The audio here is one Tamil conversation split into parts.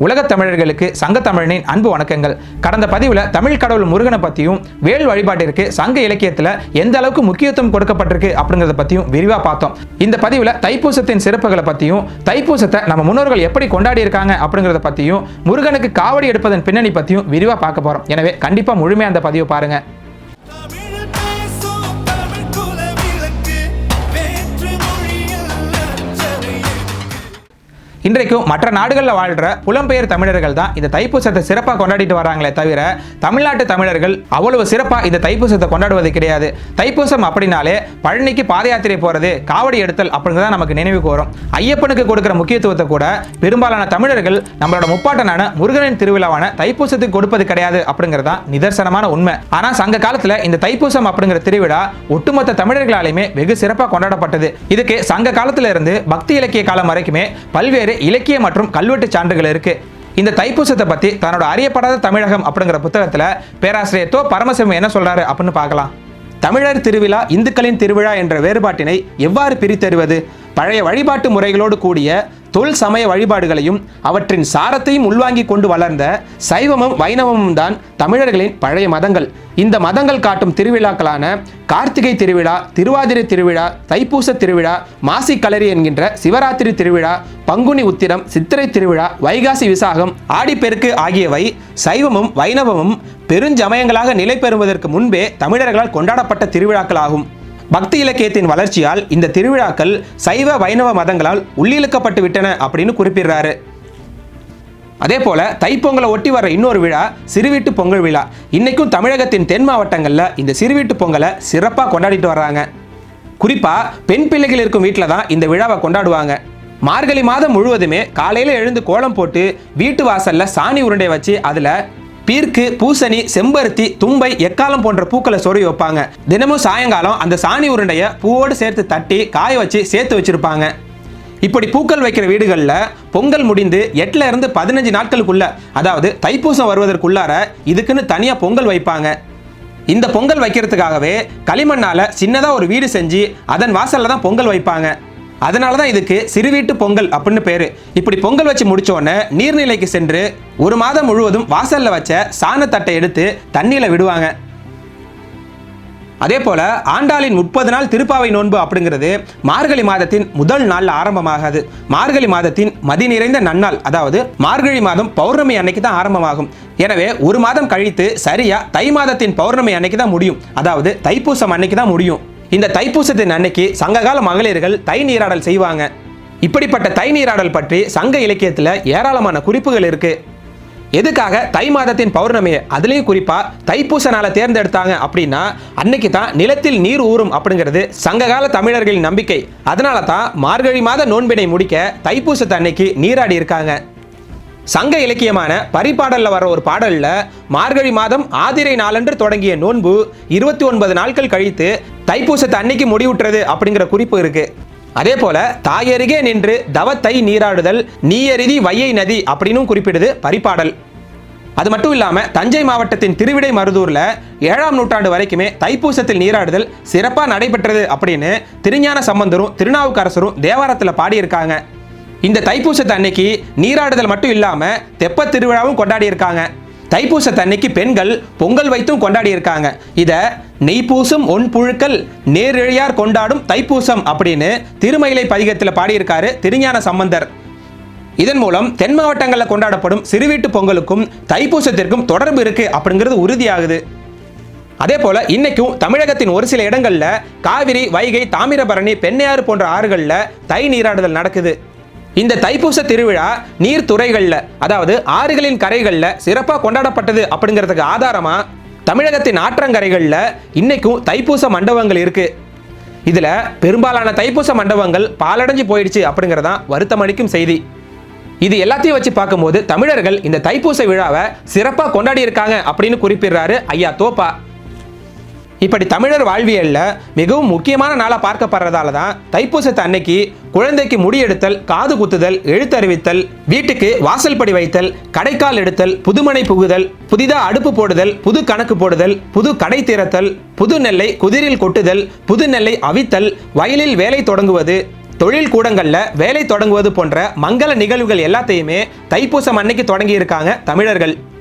உலகத் தமிழர்களுக்கு சங்க தமிழனின் அன்பு வணக்கங்கள். கடந்த பதிவில் தமிழ் கடவுள் முருகனை பற்றியும் வேல் வழிபாட்டிற்கு சங்க இலக்கியத்தில் எந்த அளவுக்கு முக்கியத்துவம் கொடுக்கப்பட்டிருக்கு அப்படிங்கிறத பற்றியும் விரிவாக பார்த்தோம். இந்த பதிவில் தைப்பூசத்தின் சிறப்புகளை பற்றியும் தைப்பூசத்தை நம்ம முன்னோர்கள் எப்படி கொண்டாடி இருக்காங்க அப்படிங்கிறத பற்றியும் முருகனுக்கு காவடி எடுப்பதன் பின்னணி பற்றியும் விரிவாக பார்க்க போகிறோம் எனவே கண்டிப்பாக முழுமையாக அந்த பதிவை பாருங்கள் இன்றைக்கும் மற்ற நாடுகளில் வாழ்கிற புலம்பெயர் தமிழர்கள் தான் இந்த தைப்பூசத்தை சிறப்பாக கொண்டாடிட்டு வராங்களே தவிர தமிழ்நாட்டு தமிழர்கள் அவ்வளவு சிறப்பாக இந்த தைப்பூசத்தை கொண்டாடுவது கிடையாது. தைப்பூசம் அப்படின்னாலே பழனிக்கு பாத யாத்திரை போகிறது காவடி எடுத்தல் அப்படிங்கிறத நமக்கு நினைவுக்கு வரும் ஐயப்பனுக்கு கொடுக்குற முக்கியத்துவத்தை கூட பெரும்பாலான தமிழர்கள் நம்மளோட முப்பாட்டனான முருகனின் திருவிழாவான தைப்பூசத்துக்கு கொடுப்பது கிடையாது அப்படிங்கிறது தான் நிதர்சனமான உண்மை. ஆனால் சங்க காலத்தில் இந்த தைப்பூசம் அப்படிங்கிற திருவிழா ஒட்டுமொத்த தமிழர்களாலையுமே வெகு சிறப்பாக கொண்டாடப்பட்டது. இதுக்கு சங்க காலத்திலிருந்து பக்தி இலக்கிய காலம் வரைக்குமே பல்வேறு இலக்கிய மற்றும் கல்வெட்டு சான்றுகள் இருக்கு. இந்த தைப்பூசத்தை பத்தி தன்னோட அறியப்படாத தமிழகம் அப்படிங்கிற புத்தகத்துல பேராசிரியர் தோ பரமசிவம் என்ன சொல்றாரு அப்படின்னு பார்க்கலாம். தமிழர் திருவிழா இந்துக்களின் திருவிழா என்ற வேறுபாட்டினை எவ்வாறு பிரித்தறிவது? பழைய வழிபாட்டு முறைகளோடு கூடிய தொல் சமய வழிபாடுகளையும் அவற்றின் சாரத்தையும் உள்வாங்கிக் கொண்டு வளர்ந்த சைவமும் வைணவமும் தான் தமிழர்களின் பழைய மதங்கள். இந்த மதங்கள் காட்டும் திருவிழாக்களான கார்த்திகை திருவிழா திருவாதிரை திருவிழா தைப்பூச திருவிழா மாசி களரி என்கின்ற சிவராத்திரி திருவிழா பங்குனி உத்திரம் சித்திரை திருவிழா வைகாசி விசாகம் ஆடிப்பெருக்கு ஆகியவை சைவமும் வைணவமும் பெருஞ்சமயங்களாக நிலை பெறுவதற்கு முன்பே தமிழர்களால் கொண்டாடப்பட்ட திருவிழாக்களாகும். பக்தி இலக்கியத்தின் வளர்ச்சியால் இந்த திருவிழாக்கள் சைவ வைணவ மதங்களால் உள்ளிழுக்கப்பட்டு விட்டன அப்படின்னு குறிப்பிடுறாரு. அதே போல தைப்பொங்கலை ஒட்டி வர இன்னொரு விழா சிறுவீட்டு பொங்கல் விழா. இன்னைக்கும் தமிழகத்தின் தென் மாவட்டங்களில் இந்த சிறுவீட்டு பொங்கலை சிறப்பாக கொண்டாடிட்டு வர்றாங்க. குறிப்பாக பெண் பிள்ளைகள் இருக்கும் வீட்டில் தான் இந்த விழாவை கொண்டாடுவாங்க. மார்கழி மாதம் முழுவதுமே காலையில் எழுந்து கோலம் போட்டு வீட்டு வாசலில் சாணி உருண்டை வச்சு அதில் பீர்க்கு பூசணி செம்பருத்தி தும்பை எக்காலம் போன்ற பூக்களை சொருகி வைப்பாங்க. தினமும் சாயங்காலம் அந்த சாணி உருண்டைய பூவோடு சேர்த்து தட்டி காய வச்சு சேர்த்து வச்சிருப்பாங்க. இப்படி பூக்கள் வைக்கிற வீடுகளில் பொங்கல் முடிந்து எட்டுல இருந்து பதினஞ்சு நாட்களுக்குள்ள அதாவது தைப்பூசம் வருவதற்குள்ளார இதுக்குன்னு தனியாக பொங்கல் வைப்பாங்க. இந்த பொங்கல் வைக்கிறதுக்காகவே களிமண்ணால சின்னதா ஒரு வீடு செஞ்சு அதன் வாசல்ல தான் பொங்கல் வைப்பாங்க. அதனால தான் இதுக்கு சிறுவீட்டு பொங்கல் அப்படின்னு பேரு. இப்படி பொங்கல் வச்சு முடிச்ச நீர்நிலைக்கு சென்று ஒரு மாதம் முழுவதும் வாசல்ல வச்ச சாணத்தட்டை எடுத்து தண்ணியில விடுவாங்க. அதே போல ஆண்டாளின் முப்பது நாள் திருப்பாவை நோன்பு அப்படிங்கிறது மார்கழி மாதத்தின் முதல் நாள் ஆரம்பமாகாது. மார்கழி மாதத்தின் மதி நிறைந்த நன்னாள் அதாவது மார்கழி மாதம் பௌர்ணமி அன்னைக்கு தான் ஆரம்பமாகும். எனவே ஒரு மாதம் கழித்து சரியா தை மாதத்தின் பௌர்ணமி அன்னைக்கு தான் முடியும். அதாவது தைப்பூசம் அன்னைக்கு தான் முடியும். இந்த தைப்பூசத்தின் அன்னைக்கு சங்ககால மகளிர்கள் தை நீராடல் செய்வாங்க. இப்படிப்பட்ட தை நீராடல் பற்றி சங்க இலக்கியத்தில் ஏராளமான குறிப்புகள் இருக்கு. எதுக்காக தை மாதத்தின் பௌர்ணமியை அதுலேயும் குறிப்பாக தைப்பூச நாளை தேர்ந்தெடுத்தாங்க அப்படின்னா அன்னைக்கு தான் நிலத்தில் நீர் ஊறும் அப்படிங்கிறது சங்ககால தமிழர்களின் நம்பிக்கை. அதனால தான் மார்கழி மாத நோன்பினை முடிக்க தைப்பூசத்தை அன்னைக்கு நீராடி இருக்காங்க. சங்க இலக்கியமான பரிபாடல்ல வர ஒரு பாடல்ல மார்கழி மாதம் ஆதிரை நாளன்று தொடங்கிய நோன்பு இருபத்தி ஒன்பது நாட்கள் கழித்து தைப்பூசத்தை அன்னைக்கு முடிவுற்றது அப்படிங்கிற குறிப்பு இருக்கு. அதே போல தாயருகே நின்று தவத்தை நீராடுதல் நீயருதி வையை நதி அப்படின்னும் குறிப்பிடுது பரிபாடல். அது மட்டும் இல்லாமல் தஞ்சை மாவட்டத்தின் திருவிடை மருதூரில் ஏழாம் நூற்றாண்டு வரைக்குமே தைப்பூசத்தில் நீராடுதல் சிறப்பாக நடைபெற்றது அப்படின்னு திருஞான சம்பந்தரும் திருநாவுக்கரசரும் தேவாரத்தில் பாடியிருக்காங்க. இந்த தைப்பூசத்தை அன்னைக்கு நீராடுதல் மட்டும் இல்லாமல் தெப்பத் திருவிழாவும் கொண்டாடி இருக்காங்க தைப்பூசத்தை அன்னைக்கு பெண்கள் பொங்கல் வைத்தும் கொண்டாடி இருக்காங்க இதை நெய்ப்பூசும் ஒன் புழுக்கள் நேரிழையார் கொண்டாடும் தைப்பூசம் அப்படின்னு திருமயிலை பதிகத்தில் பாடியிருக்காரு திருஞான சம்பந்தர். இதன் மூலம் தென் மாவட்டங்களில் கொண்டாடப்படும் சிறுவீட்டு பொங்கலுக்கும் தைப்பூசத்திற்கும் தொடர்பு இருக்கு அப்படிங்கிறது உறுதியாகுது. அதே போல இன்னைக்கும் தமிழகத்தின் ஒரு சில இடங்கள்ல காவிரி வைகை தாமிரபரணி பெண்ணையாறு போன்ற ஆறுகளில் தை நீராடுதல் நடக்குது. இந்த தைப்பூச திருவிழா நீர்த்துறைகளில் அதாவது ஆறுகளின் கரைகளில் சிறப்பாக கொண்டாடப்பட்டது அப்படிங்கிறதுக்கு ஆதாரமாக தமிழகத்தின் ஆற்றங்கரைகளில் இன்னைக்கும் தைப்பூச மண்டபங்கள் இருக்குது இதில் பெரும்பாலான தைப்பூச மண்டபங்கள் பாலடைஞ்சு போயிடுச்சு அப்படிங்கிறதான் வருத்தம் அளிக்கும் செய்தி. இது எல்லாத்தையும் வச்சு பார்க்கும்போது தமிழர்கள் இந்த தைப்பூச விழாவை சிறப்பாக கொண்டாடி இருக்காங்க அப்படின்னு குறிப்பிடுறாரு ஐயா தோப்பா. இப்படி தமிழர் வாழ்வியலில் மிகவும் முக்கியமான நாளாக பார்க்கப்படுறதால தான் தைப்பூசத்தை அன்னைக்கு குழந்தைக்கு முடி எடுத்தல் காது குத்துதல் எழுத்தறிவித்தல் வீட்டுக்கு வாசல் படி வைத்தல் கடைக்கால் எடுத்தல் புதுமனை புகுதல் புதிதாக அடுப்பு போடுதல் புது கணக்கு போடுதல் புது கடை திறத்தல் புது நெல்லை குதிரில் கொட்டுதல் புது நெல்லை அவித்தல் வயலில் வேலை தொடங்குவது தொழில் கூடங்களில் வேலை தொடங்குவது போன்ற மங்கள நிகழ்வுகள் எல்லாத்தையுமே தைப்பூசம் அன்னைக்கு தொடங்கி இருக்காங்க தமிழர்கள்.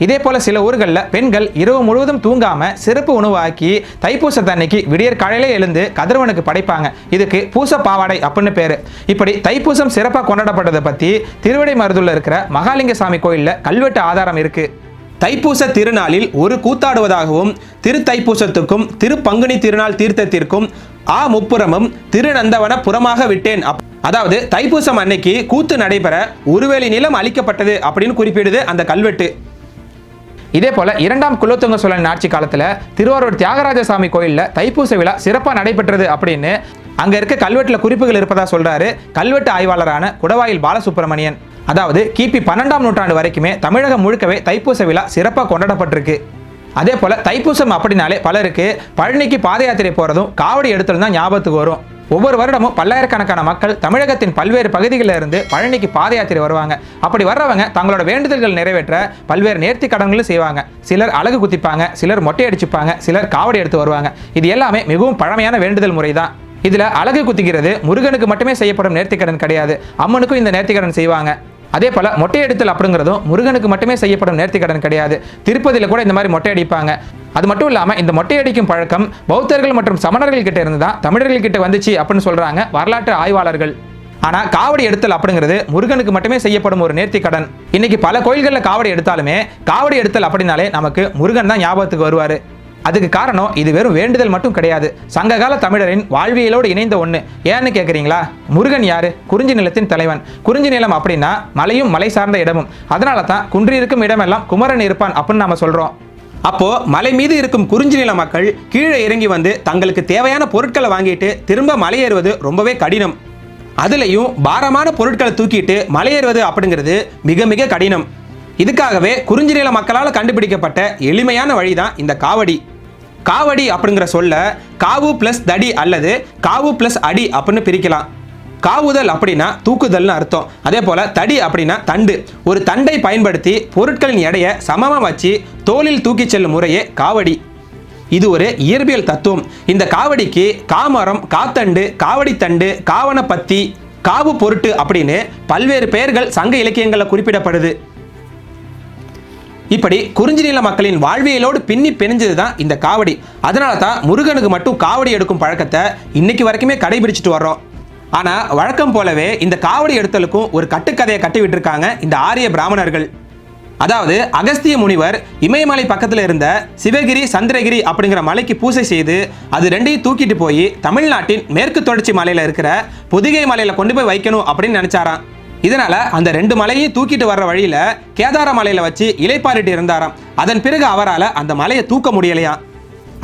இதே போல சில ஊர்களில் பெண்கள் இரவு முழுவதும் தூங்காம சிறப்பு உணவாக்கி ஆக்கி தைப்பூசத்தன்னைக்கு விடியற் காலையில எழுந்து கதிரவனுக்கு படைப்பாங்க. இதுக்கு பூச பாவாடை அப்படின்னு பேரு. இப்படி தைப்பூசம் சிறப்பாக கொண்டாடப்பட்டதை பத்தி திருவிடை மருதுல இருக்கிற மகாலிங்க சாமி கோயிலில் கல்வெட்டு ஆதாரம் இருக்கு. தைப்பூச திருநாளில் ஒரு கூத்தாடுவதாகவும் திருத்தைப்பூசத்துக்கும் திருப்பங்குனி திருநாள் தீர்த்தத்திற்கும் ஆ முப்புறமும் திருநந்தவன புறமாக விட்டேன். அப்- அதாவது தைப்பூசம் அன்னைக்கு கூத்து நடைபெற ஒருவேளை நிலம் அளிக்கப்பட்டது அப்படின்னு குறிப்பிடுது அந்த கல்வெட்டு. இதே போல இரண்டாம் குலோத்துங்க சோழன் ஆட்சி காலத்துல திருவாரூர் தியாகராஜ சாமி கோயில்ல தைப்பூச விழா சிறப்பாக நடைபெற்றது அப்படின்னு அங்க இருக்க கல்வெட்டுல குறிப்புகள் இருப்பதா சொல்றாரு கல்வெட்டு ஆய்வாளரான குடவாயில் பாலசுப்ரமணியன். அதாவது கிபி பன்னெண்டாம் நூற்றாண்டு வரைக்குமே தமிழகம் முழுக்கவே தைப்பூச விழா சிறப்பாக கொண்டாடப்பட்டிருக்கு. அதே போல தைப்பூசம் அப்படின்னாலே பலருக்கு பழனிக்கு பாத யாத்திரை போறதும் காவடி எடுத்தலும் தான் ஞாபகத்துக்கு வரும். ஒவ்வொரு வருடமும் பல்லாயிரக்கணக்கான மக்கள் தமிழகத்தின் பல்வேறு பகுதிகளில் இருந்து பழனிக்கு பாத யாத்திரை வருவாங்க. அப்படி வர்றவங்க தங்களோட வேண்டுதல்கள் நிறைவேற்ற பல்வேறு நேர்த்தி கடன்களும் செய்வாங்க. சிலர் அழகு குத்திப்பாங்க சிலர் மொட்டை அடிச்சுப்பாங்க சிலர் காவடி எடுத்து வருவாங்க. இது எல்லாமே மிகவும் பழமையான வேண்டுதல் முறை தான் இதுல அழகு குத்திக்கிறது முருகனுக்கு மட்டுமே செய்யப்படும் நேர்த்திக்கடன் கிடையாது. அம்மனுக்கும் இந்த நேர்த்திக்கடன் செய்வாங்க. அதே போல மொட்டை அடித்தல் அப்படிங்கிறதும் முருகனுக்கு மட்டுமே செய்யப்படும் நேர்த்திக்கடன் கிடையாது. திருப்பதியில் கூட இந்த மாதிரி மொட்டை அடிப்பாங்க. அது மட்டும் இல்லாமல் இந்த மொட்டை அடிக்கும் பழக்கம் பௌத்தர்கள் மற்றும் சமணர்கள் கிட்ட இருந்து தான் தமிழர்கள் கிட்ட வந்துச்சு அப்படின்னு சொல்றாங்க வரலாற்று ஆய்வாளர்கள். ஆனால் காவடி எடுத்தல் அப்படிங்கிறது முருகனுக்கு மட்டுமே செய்யப்படும் ஒரு நேர்த்திக்கடன் இன்னைக்கு பல கோயில்களில் காவடி எடுத்தாலுமே காவடி எடுத்தல் அப்படின்னாலே நமக்கு முருகன் தான் ஞாபகத்துக்கு வருவார். அதுக்கு காரணம் இது வெறும் வேண்டுதல் மட்டும் கிடையாது. சங்ககால தமிழரின் வாழ்வியலோடு இணைந்த ஒன்று ஏன்னு கேட்குறீங்களா முருகன் யாரு? குறிஞ்சி நிலத்தின் தலைவன். குறிஞ்சி நிலம் அப்படின்னா மலையும் மலை சார்ந்த இடமும். அதனால தான் குன்றியிருக்கும் இடமெல்லாம் குமரன் இருப்பான் அப்படின்னு நம்ம சொல்கிறோம் அப்போ மலை மீது இருக்கும் குறிஞ்சி நில மக்கள் கீழே இறங்கி வந்து தங்களுக்கு தேவையான பொருட்களை வாங்கிட்டு திரும்ப மலையேறுவது ரொம்பவே கடினம். அதுலேயும் பாரமான பொருட்களை தூக்கிட்டு மலையேறுவது அப்படிங்கிறது மிக மிக கடினம். இதுக்காகவே குறிஞ்சி நில மக்களால் கண்டுபிடிக்கப்பட்ட எளிமையான வழிதான் இந்த காவடி. காவடி அப்படிங்கிற சொல்ல காவு பிளஸ் தடி அல்லது காவு பிளஸ் அடி அப்படின்னு பிரிக்கலாம். காவுதல் அப்படின்னா தூக்குதல்னு அர்த்தம். அதே போல தடி அப்படின்னா தண்டு. ஒரு தண்டை பயன்படுத்தி பொருட்களின் எடையை சமமாக வச்சு தோளில் தூக்கிச் செல்லும் முறையே காவடி. இது ஒரு இயற்பியல் தத்துவம். இந்த காவடிக்கு காமரம் காத்தண்டு காவடித்தண்டு காவணப்பத்தி காவு பொருட்டு அப்படின்னு பல்வேறு பெயர்கள் சங்க இலக்கியங்களில் குறிப்பிடப்படுது. இப்படி குறிஞ்சி நில மக்களின் வாழ்வியலோடு பின்னி பிணைஞ்சது தான் இந்த காவடி. அதனால தான் முருகனுக்கு மட்டும் காவடி எடுக்கும் பழக்கத்தை இன்னைக்கு வரைக்குமே கடைபிடிச்சிட்டு வர்றோம். ஆனால் வழக்கம் போலவே இந்த காவடி எடுத்தலுக்கும் ஒரு கட்டுக்கதையை கட்டி விட்டுருக்காங்க இந்த ஆரிய பிராமணர்கள். அதாவது அகஸ்திய முனிவர் இமயமலை பக்கத்தில் இருந்த சிவகிரி சந்திரகிரி அப்படிங்கிற மலைக்கு பூசை செய்து அது ரெண்டையும் தூக்கிட்டு போய் தமிழ்நாட்டின் மேற்கு தொடர்ச்சி மலையில் இருக்கிற பொதிகை மலையில் கொண்டு போய் வைக்கணும் அப்படின்னு நினைச்சாராம். இதனால அந்த ரெண்டு மலையையும் தூக்கிட்டு வர்ற வழியில கேதார மலையில வச்சு இலைப்பாரிட்டு இருந்தாராம். அதன் பிறகு அவரால் அந்த மலையை தூக்க முடியலையாம்.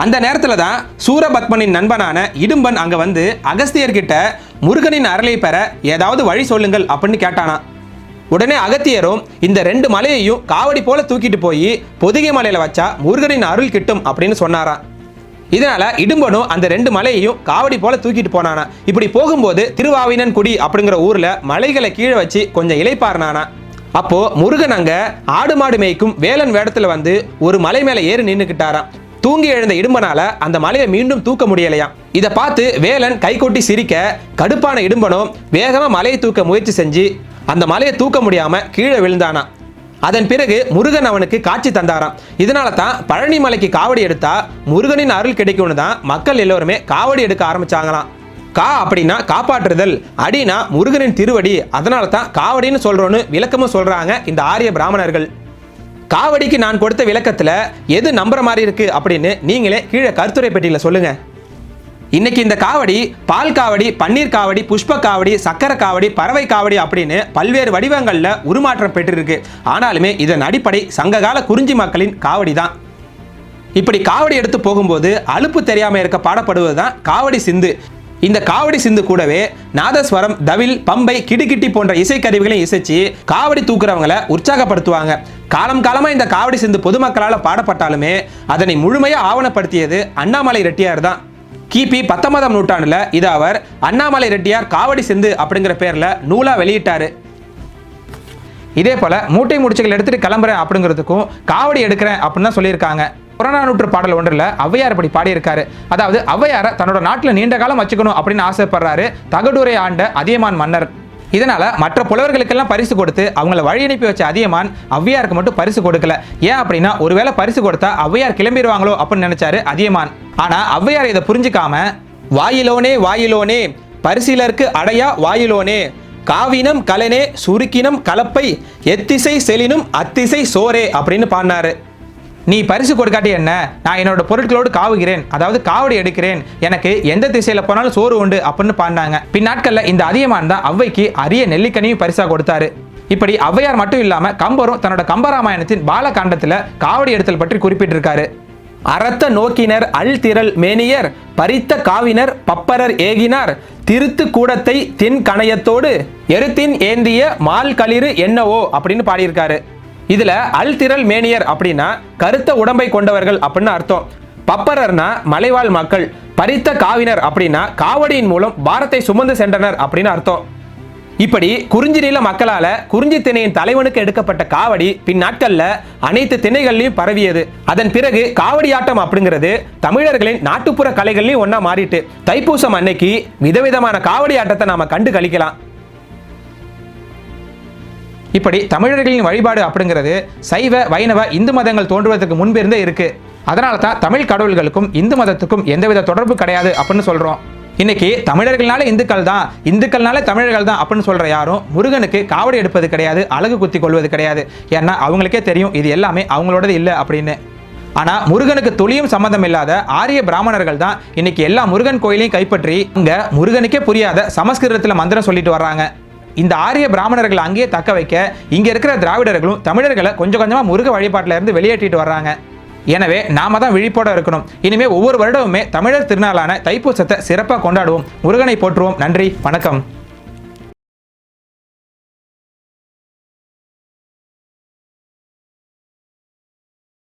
அந்த நேரத்தில் தான் சூரபத்மனின் நண்பனான இடும்பன் அங்கே வந்து அகஸ்தியர்கிட்ட முருகனின் அருளை பெற ஏதாவது வழி சொல்லுங்கள் அப்படின்னு கேட்டானா. உடனே அகத்தியரும் இந்த ரெண்டு மலையையும் காவடி போல தூக்கிட்டு போய் பொதிகை மலையில் வச்சா முருகனின் அருள் கிட்டும் அப்படின்னு சொன்னாராம் இதனால இடும்பனும் அந்த ரெண்டு மலையையும் காவடி போல தூக்கிட்டு போனானா. இப்படி போகும்போது திருவாவினன் குடி அப்படிங்கிற ஊர்ல மலைகளை கீழே வச்சு கொஞ்சம் இலைப்பாருனானா அப்போ முருகன் அங்க ஆடு மாடு மேய்க்கும் வேலன் வேடத்துல வந்து ஒரு மலை மேல ஏறி நின்னுக்கிட்டாராம் தூங்கி எழுந்த இடும்பனால அந்த மலையை மீண்டும் தூக்க முடியலையாம். இதை பார்த்து வேலன் கைகொட்டி சிரிக்க கடுப்பான இடும்பனும் வேகமாக மலையை தூக்க முயற்சி செஞ்சு அந்த மலையை தூக்க முடியாம கீழே விழுந்தானா? அதன் பிறகு முருகன் அவனுக்கு காட்சி தந்தாராம். இதனால தான் பழனி மலைக்கு காவடி எடுத்தா முருகனின் அருள் கிடைக்கும்னு தான் மக்கள் எல்லோருமே காவடி எடுக்க ஆரம்பிச்சாங்களாம். கா அப்படின்னா காப்பாற்றுதல் அடினா முருகனின் திருவடி. அதனால தான் காவடின்னு சொல்றோன்னு விளக்கமும் சொல்றாங்க இந்த ஆரிய பிராமணர்கள். காவடிக்கு நான் கொடுத்த விளக்கத்தில் எது நம்புற மாதிரி இருக்கு அப்படின்னு நீங்களே கீழே கருத்துரை பெட்டியில் சொல்லுங்க. இன்னைக்கு இந்த காவடி பால் காவடி பன்னீர் காவடி புஷ்ப காவடி சக்கரை காவடி பறவை காவடி அப்படின்னு பல்வேறு வடிவங்களில் உருமாற்றம் பெற்றிருக்கு. ஆனாலுமே இதன் அடிப்படை சங்ககால குறிஞ்சி மக்களின் காவடி தான் இப்படி காவடி எடுத்து போகும்போது அலுப்பு தெரியாமல் இருக்க பாடப்படுவது தான் காவடி சிந்து. இந்த காவடி சிந்து கூடவே நாதஸ்வரம் தவில் பம்பை கிடுகிட்டி போன்ற இசைக்கருவிகளையும் இசைச்சு காவடி தூக்குறவங்களை உற்சாகப்படுத்துவாங்க. காலம் காலமாக இந்த காவடி சிந்து பொதுமக்களால் பாடப்பட்டாலுமே அதனை முழுமையாக ஆவணப்படுத்தியது அண்ணாமலை ரெட்டியார் தான். கிபி பத்தொன்பதாம் நூற்றாண்டில் இதை அவர் அண்ணாமலை ரெட்டியார் காவடி சிந்து அப்படிங்கிற பேரில் நூலாக வெளியிட்டார். இதே போல் மூட்டை முடிச்சுகள் எடுத்துகிட்டு கிளம்புறேன் அப்படிங்கிறதுக்கும் காவடி எடுக்கிறேன் அப்படின்னு தான் சொல்லியிருக்காங்க. புறநானூற்று பாடல் ஒன்றில் ஔவையார் இப்படி பாடியிருக்காரு. அதாவது ஔவையாரை தன்னோட நாட்டில் நீண்ட காலம் வச்சுக்கணும் அப்படின்னு ஆசைப்படுறாரு தகடூரை ஆண்ட அதியமான் மன்னர். இதனால மற்ற புலவர்களுக்கெல்லாம் பரிசு கொடுத்து அவங்கள வழி அனுப்பி வச்ச அதியமான் ஔவையாருக்கு மட்டும் பரிசு கொடுக்கல. ஏன் அப்படின்னா ஒருவேளை பரிசு கொடுத்தா ஔவையார் கிளம்பிடுவாங்களோ அப்படின்னு நினைச்சாரு அதியமான். ஆனா ஔவையார் இதை புரிஞ்சுக்காம வாயிலோனே வாயிலோனே பரிசிலருக்கு அடையா வாயிலோனே காவினம் கலனே சுருக்கினம் கலப்பை எத்திசை செலினும் அத்திசை சோரே அப்படின்னு பாடினாரு. நீ பரிசு கொடுக்காட்டி என்ன? நான் என்னோட பொருட்களோடு காவுகிறேன். அதாவது காவடி எடுக்கிறேன். எனக்கு எந்த திசையில போனாலும் சோறு உண்டு அப்படின்னு பாண்டாங்க பின்னாட்கள்ல இந்த அதியமான் தான் ஔவைக்கு அரிய நெல்லிக்கனியும் பரிசா கொடுத்தாரு. இப்படி ஔவையார் மட்டும் இல்லாம கம்பரும் தன்னோட கம்பராமாயணத்தின் பாலகாண்டத்துல காவடி எடுத்தல் பற்றி குறிப்பிட்டிருக்காரு. அறத்த நோக்கினர் அல் திரள் மேனியர் பறித்த காவினர் பப்பரர் ஏகினார். திருத்து கூடத்தை தின் கணையத்தோடு எருத்தின் ஏந்திய மால் களிறு என்னவோ அப்படின்னு பாடியிருக்காரு. இதுல அல்திரல் மேனியர் அப்படின்னா கருத்த உடம்பை கொண்டவர்கள் அப்படின்னு அர்த்தம். பப்பரர்னா மலைவாழ் மக்கள் பறித்த காவினர் அப்படின்னா காவடியின் மூலம் பாரத்தை சுமந்து சென்றனர் அப்படின்னு அர்த்தம். இப்படி குறிஞ்சி நில மக்களால குறிஞ்சி திணையின் தலைவனுக்கு எடுக்கப்பட்ட காவடி பின் நாட்கள்ல அனைத்து திணைகள்லையும் பரவியது. அதன் பிறகு காவடி ஆட்டம் அப்படிங்கிறது தமிழர்களின் நாட்டுப்புற கலைகள்லையும் ஒன்னா மாறிட்டு தைப்பூசம் அன்னைக்கு விதவிதமான காவடி ஆட்டத்தை நாம கண்டு கழிக்கலாம் இப்படி தமிழர்களின் வழிபாடு அப்படிங்கிறது சைவ வைணவ இந்து மதங்கள் தோன்றுவதற்கு முன்பிருந்தே இருக்கு. அதனால தான் தமிழ் கடவுள்களுக்கும் இந்து மதத்துக்கும் எந்தவித தொடர்பு கிடையாது அப்படின்னு சொல்றோம். இன்னைக்கு தமிழர்கள்னால இந்துக்கள் தான் இந்துக்கள்னால தமிழர்கள் தான் அப்படின்னு சொல்ற யாரும் முருகனுக்கு காவடி எடுப்பது கிடையாது அழகு குத்தி கொள்வது கிடையாது. ஏன்னா அவங்களுக்கே தெரியும் இது எல்லாமே அவங்களோடது இல்லை அப்படின்னு. ஆனால் முருகனுக்கு துளியும் சம்மந்தம் இல்லாத ஆரிய பிராமணர்கள் தான் இன்னைக்கு எல்லா முருகன் கோயிலையும் கைப்பற்றி இங்கே முருகனுக்கே புரியாத சமஸ்கிருதத்தில் மந்திரம் சொல்லிட்டு வர்றாங்க. இந்த ஆரிய பிராமணர்களை அங்கேயே தக்க வைக்க இங்கே இருக்கிற திராவிடர்களும் தமிழர்களை கொஞ்சம் கொஞ்சமாக முருக வழிபாட்டிலிருந்து வெளியேற்றிட்டு வர்றாங்க. எனவே நாம தான் விழிப்போட இருக்கணும். இனிமே ஒவ்வொரு வருடமுமே தமிழர் திருநாளான தைப்பூசத்தை சிறப்பாக கொண்டாடுவோம். முருகனை போற்றுவோம். நன்றி. வணக்கம்.